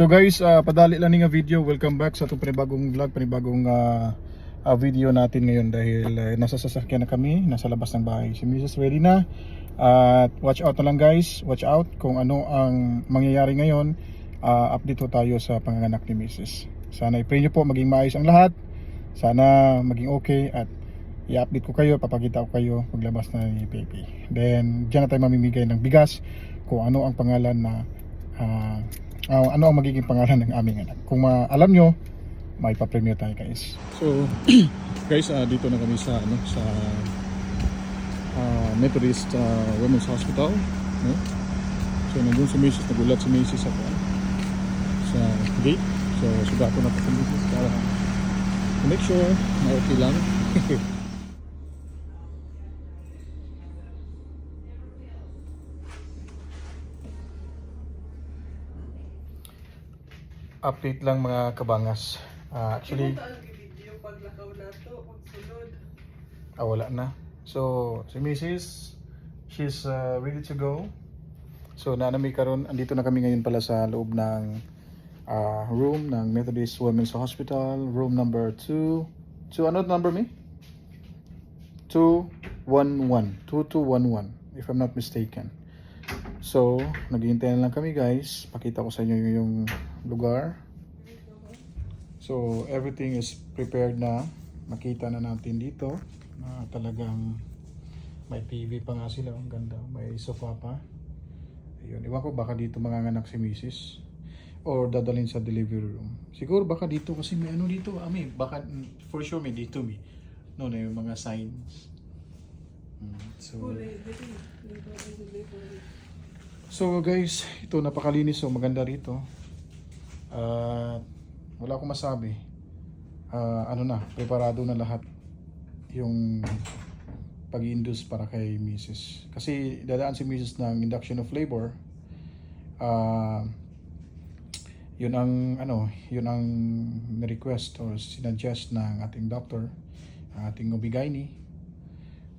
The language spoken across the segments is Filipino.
So guys, ah, padali lang nga video. Welcome back sa itong panibagong vlog, panibagong ah, ah, video natin ngayon dahil ah, nasa sasakyan na kami, nasa labas ng bahay. Si Mrs. ready na. At watch out na lang guys, watch out kung ano ang mangyayari ngayon. Ah, update ho tayo sa panganganak ni Mrs. Sana i-pray nyo po maging maayos ang lahat. Sana maging okay at i-update ko kayo, papakita ko kayo paglabas na ni Pepe. Then, dyan na tayo mamimigay ng bigas kung ano ang pangalan na ah, ah, ano ang magiging pangalan ng aming anak. Kung ma- alam nyo, may papremyo tayo guys. So, guys, ah, dito na kami sa ano sa ah, Methodist ah, Women's Hospital, no? So, nandun si Mrs. nagulat si Mrs. sa sa gate. So, suga ko na si Mrs. para make sure na okay lang. Update lang mga kabangas. Ah, actually, video paglakaw na to, magsunod. Ah, wala na. So, si Mrs. She's uh, ready to go. So, nanami karon andito na kami ngayon pala sa loob ng ah, room ng Methodist Women's Hospital, room number 2. So, ano number me? 211. 2211, if I'm not mistaken. So, naghihintay na lang kami guys. Pakita ko sa inyo yung lugar. So, everything is prepared na. Makita na natin dito na talagang may TV pa nga sila. Ang ganda. May sofa pa. Ayun. Iwan ko baka dito manganganak si Mrs. Or dadalhin sa delivery room. Siguro baka dito kasi may ano dito. I mean, baka for sure may dito may. No, na yung mga signs. Mm, So, dito. So guys, ito napakalinis so maganda rito. At wala akong masabi. Ah, ano na, preparado na lahat yung pag-induce para kay Mrs. Kasi dadaan si Mrs. ng induction of labor. Ah, yun ang ano, yun ang request or sinuggest ng ating doctor, ating obigaini.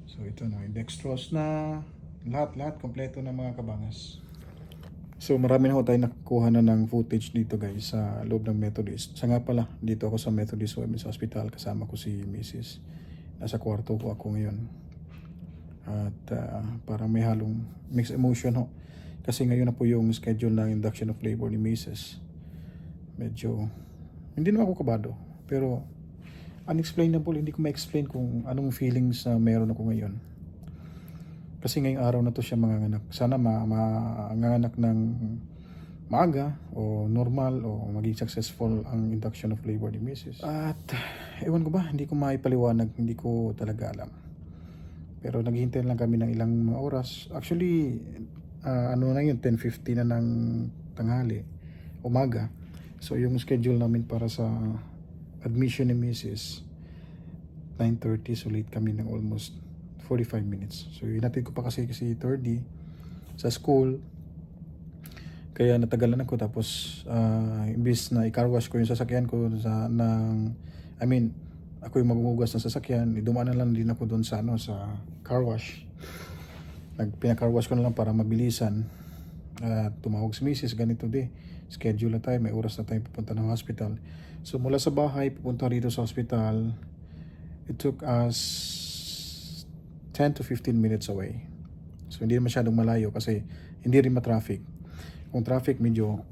So ito na, dextrose na, lahat, lahat, kompleto na mga kabangas. So marami na ho tayo nakukuha na ng footage dito guys sa loob ng Methodist. Sa nga pala, dito ako sa Methodist Women's Hospital kasama ko si Mrs. Nasa kwarto ko ako ngayon. At ah, parang may halong mixed emotion ho. Kasi ngayon na po yung schedule ng induction of labor ni Mrs. Medyo, hindi naman ako kabado. Pero unexplainable, hindi ko ma-explain kung anong feelings na meron ako ngayon. Kasi ngayong araw na to siya manganganak. Sana ma manganganak ng maaga o normal o maging successful ang induction of labor ni Mrs. At ewan ko ba, hindi ko maipaliwanag, hindi ko talaga alam. Pero naghihintay lang kami ng ilang mga oras. Actually, ah, ano na yun, 10.50 na ng tanghali, umaga. So yung schedule namin para sa admission ni Mrs. 9.30, so late kami ng almost 45 minutes. So inatid ko pa kasi si 30 sa school. Kaya natagalan ako tapos ah, imbis na i-car wash ko yung sasakyan ko sa ng I mean, ako yung maghuhugas ng sasakyan, dumaan na lang din ako doon sa ano sa car wash. Nagpina-car ko na lang para mabilisan. At tumawag si Mrs. ganito di. Schedule na tayo, may oras na tayo pupunta ng hospital. So mula sa bahay, pupunta rito sa hospital. It took us 10 to 15 minutes away. So hindi masyadong malayo kasi hindi rin ma-traffic. Kung traffic medyo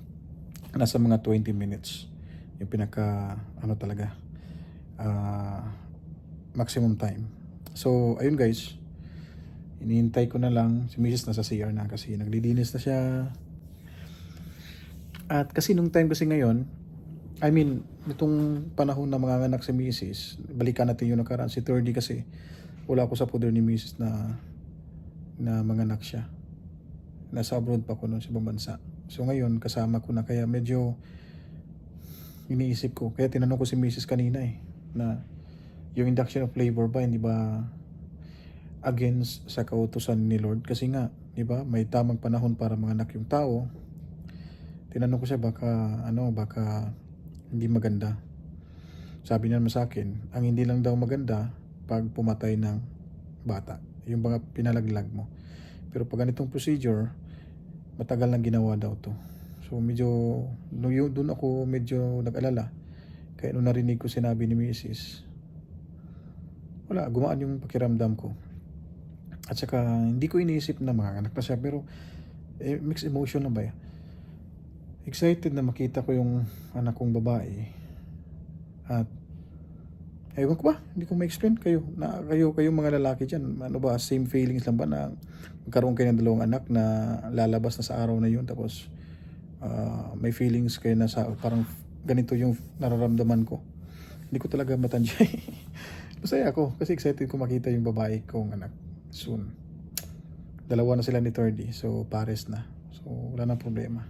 nasa mga 20 minutes yung pinaka ano talaga ah, maximum time. So ayun guys, inihintay ko na lang si Mrs. nasa CR na kasi naglilinis na siya. At kasi nung time kasi ngayon, I mean, itong panahon na mga anak si Mrs., balikan natin yung nakaraan. Si 30 kasi, wala ako sa poder ni Mrs. na na mga anak siya. Nasa abroad pa ako noon sa ibang bansa. So ngayon, kasama ko na kaya medyo iniisip ko. Kaya tinanong ko si Mrs. kanina eh, na yung induction of labor ba, hindi ba against sa kautusan ni Lord? Kasi nga, di ba, may tamang panahon para mga anak yung tao. Tinanong ko siya baka, ano, baka hindi maganda. Sabi niya sa akin, ang hindi lang daw maganda pag pumatay ng bata. Yung mga pinalaglag mo. Pero pag ganitong procedure, matagal lang ginawa daw to. So medyo, doon ako medyo nag-alala. Kaya nung narinig ko sinabi ni Mrs. Wala, gumaan yung pakiramdam ko. At saka, hindi ko iniisip na mga anak na siya. Pero, eh, mixed emotion na ba yan? Excited na makita ko yung anak kong babae. At, ewan ko ba? Hindi ko ma-explain kayo. Na, kayo, kayo mga lalaki dyan. Ano ba, same feelings lang ba na magkaroon kayo ng dalawang anak na lalabas na sa araw na yun. Tapos, ah, may feelings kayo na sa, parang ganito yung nararamdaman ko. Hindi ko talaga matansya. Masaya ako kasi excited ko makita yung babae kong anak soon. Dalawa na sila ni Thirdy, so pares na. So wala nang problema.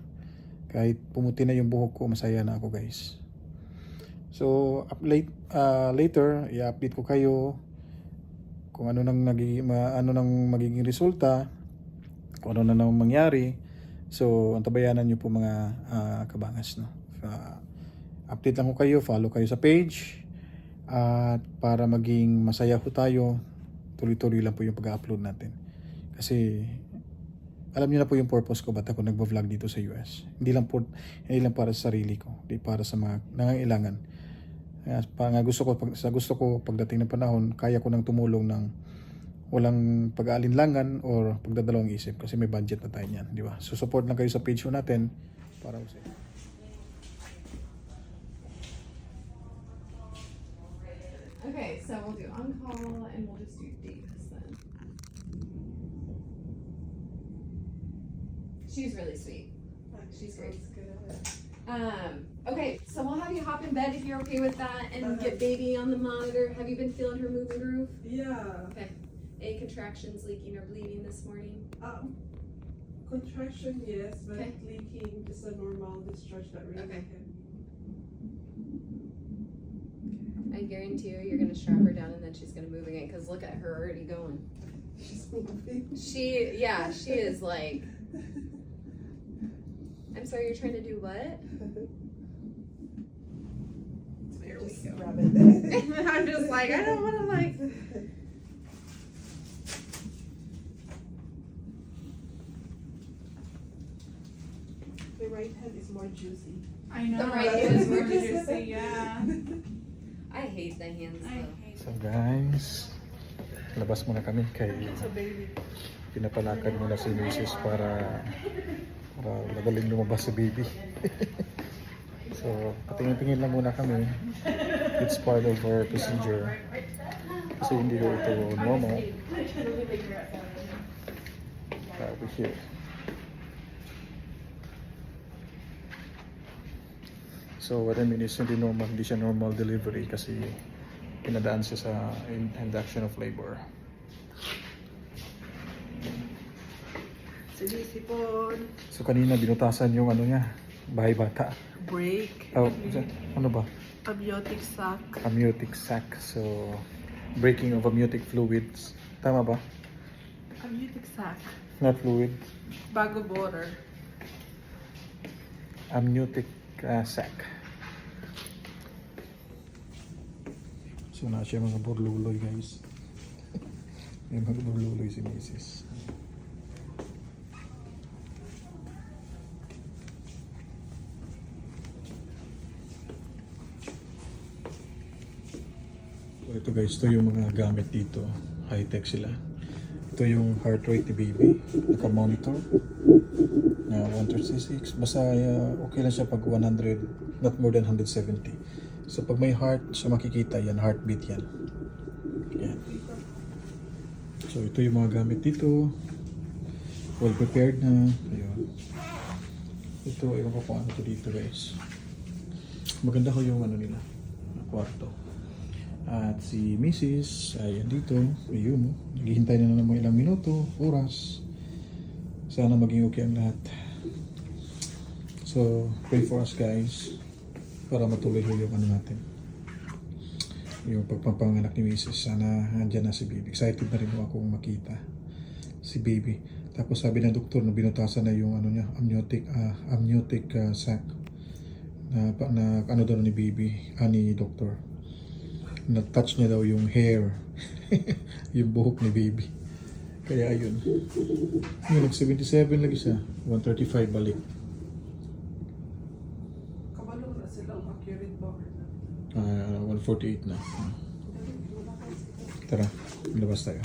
Kahit pumuti na yung buhok ko, masaya na ako guys. So up late, ah, later, i-update ko kayo kung ano nang naging ano nang magiging resulta, kung ano na nang mangyari. So antabayanan niyo po mga ah, kabangas no. Ah, update lang ko kayo, follow kayo sa page. At para maging masaya po tayo, tuloy-tuloy lang po yung pag-upload natin. Kasi alam niyo na po yung purpose ko ba't ako nagba-vlog dito sa US. Hindi lang po hindi lang para sa sarili ko, hindi para sa mga nangangailangan. Kaya pa nga gusto ko pag, sa gusto ko pagdating ng panahon, kaya ko nang tumulong ng walang pag-aalinlangan or pagdadalawang isip kasi may budget na tayo niyan, di ba? So support lang kayo sa page ko natin para sa Okay, so we'll do on call and we'll just do dates then. She's really sweet. She's great. Um, okay, so we'll have you hop in bed if you're okay with that and get baby on the monitor. Have you been feeling her move and groove? Yeah. Okay. Any contractions, leaking, or bleeding this morning? Um, contraction, yes, but Okay. leaking is a normal discharge that really Okay. can. I guarantee you, you're gonna strap her down and then she's gonna move again. Cause look at her already going. She's moving. She, yeah, she is like. I'm sorry, you're trying to do what? There we Just go. grab it. I'm just like, I don't wanna like. The right hand is more juicy. I know. The right hand is is more more juicy, yeah. I hate the hands I though. hate So guys, labas muna kami kay It's a baby. pinapalakad muna si Mrs. para para madaling lumabas si baby. so, patingin-tingin lang muna kami. It's part of our procedure. Kasi hindi ko ito normal. Sabi here. So, what I mean is hindi normal, hindi siya normal delivery kasi pinadaan siya sa in- induction of labor. Sinisipon. So kanina binutasan yung ano niya, bahay bata. Break. Oh, ano ba? Amniotic sac. Amniotic sac. So, breaking of amniotic fluids. Tama ba? Amniotic sac. Not fluid. Bago border. Amniotic uh, sac. So, na siya mga burluloy guys. May mga burluloy si Mrs. So ito guys, ito yung mga gamit dito. High-tech sila. Ito yung heart rate ni baby. Naka-monitor. Na 136. Basta uh, okay lang siya pag 100, not more than 170. So pag may heart, siya makikita yan, heartbeat yan. Yan. So ito yung mga gamit dito. Well prepared na. Ayun. Ito, ewan ko kung ano to dito guys. Maganda ko yung ano nila, kwarto. At si Mrs. ay andito, ayun, naghihintay na mga ilang minuto, oras. Sana maging okay ang lahat. So, pray for us guys para matuloy yung ano natin. Yung pagpapanganak ni Mrs. Sana andyan na si baby. Excited na rin akong makita si baby. Tapos sabi ng doktor na binutasan na yung ano niya, amniotic, ah, amniotic ah, sac na, na ano daw ni baby, ah, ni doktor na-touch niya daw yung hair yung buhok ni baby kaya ayun yun nag 77 lagi siya 135 balik silang accurate ba? Ah, 148 na. Tara, labas tayo.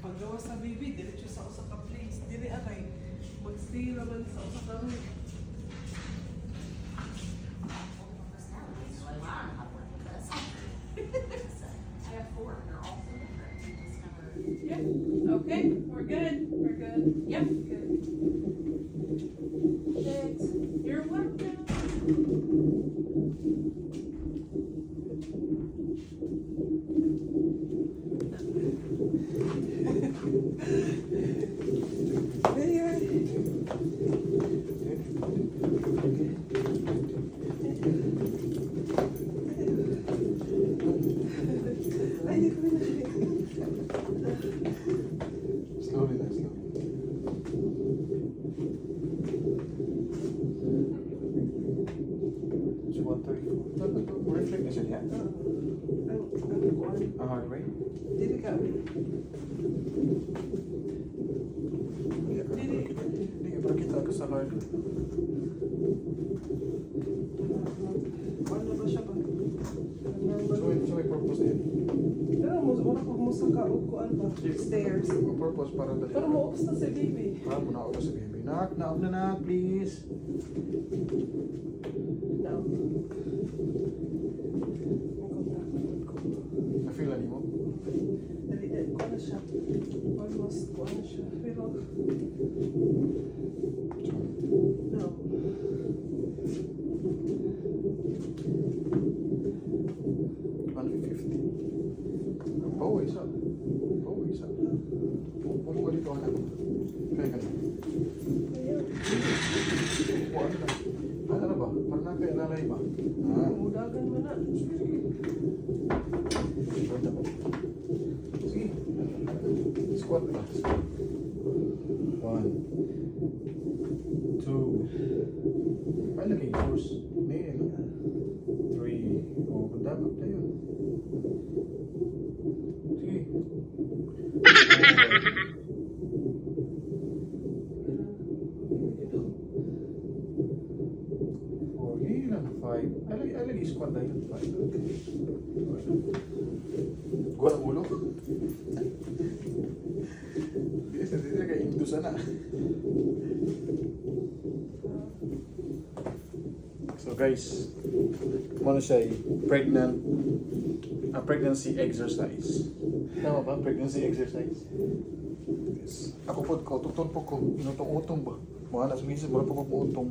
Paggawa sa baby, diretso sa usa ka place. Dili akay magstay naman sa usa ka Yep. 134. Reflect na siya niya. Ang ang kuan. Ang rate. Dili ka. Dili. Hindi, pero kita ka sa rate. Kuan na ba siya ba? So, may, so may purpose na yun. Pero mo wala ko mo sa kaog kuan ba? Stairs. Yung purpose para dali. Pero mo na si baby. Ah, muna ako sa baby. Knock, knock na knock, please. No. Na-feel na mo? Dali dali kuan na siya. Almost kuan na siya. Pero no. One fifty. Bawa isa. Bawa isa. Pupo ka dito, anak. Kaya ka na. Ayun. Upo, ano na? Ano? Ah. Mudagan mo na. Sige, sige. Ako. Ay, lagi. Force. Nail. Three. Oh, dapat na yun. Sige. Four. Yun lang. Five. Ay, lagi, ay, lagi. Squat na yun. Five. Gua ang ulo. Yes, hindi na kay Indo sana. So guys, ano siya eh, pregnant, a pregnancy exercise. Tama ba? Pregnancy exercise? Yes. Ako po ko, tutun po ko, inutong-utong ba? Mga anak sumisis, wala po ko utong.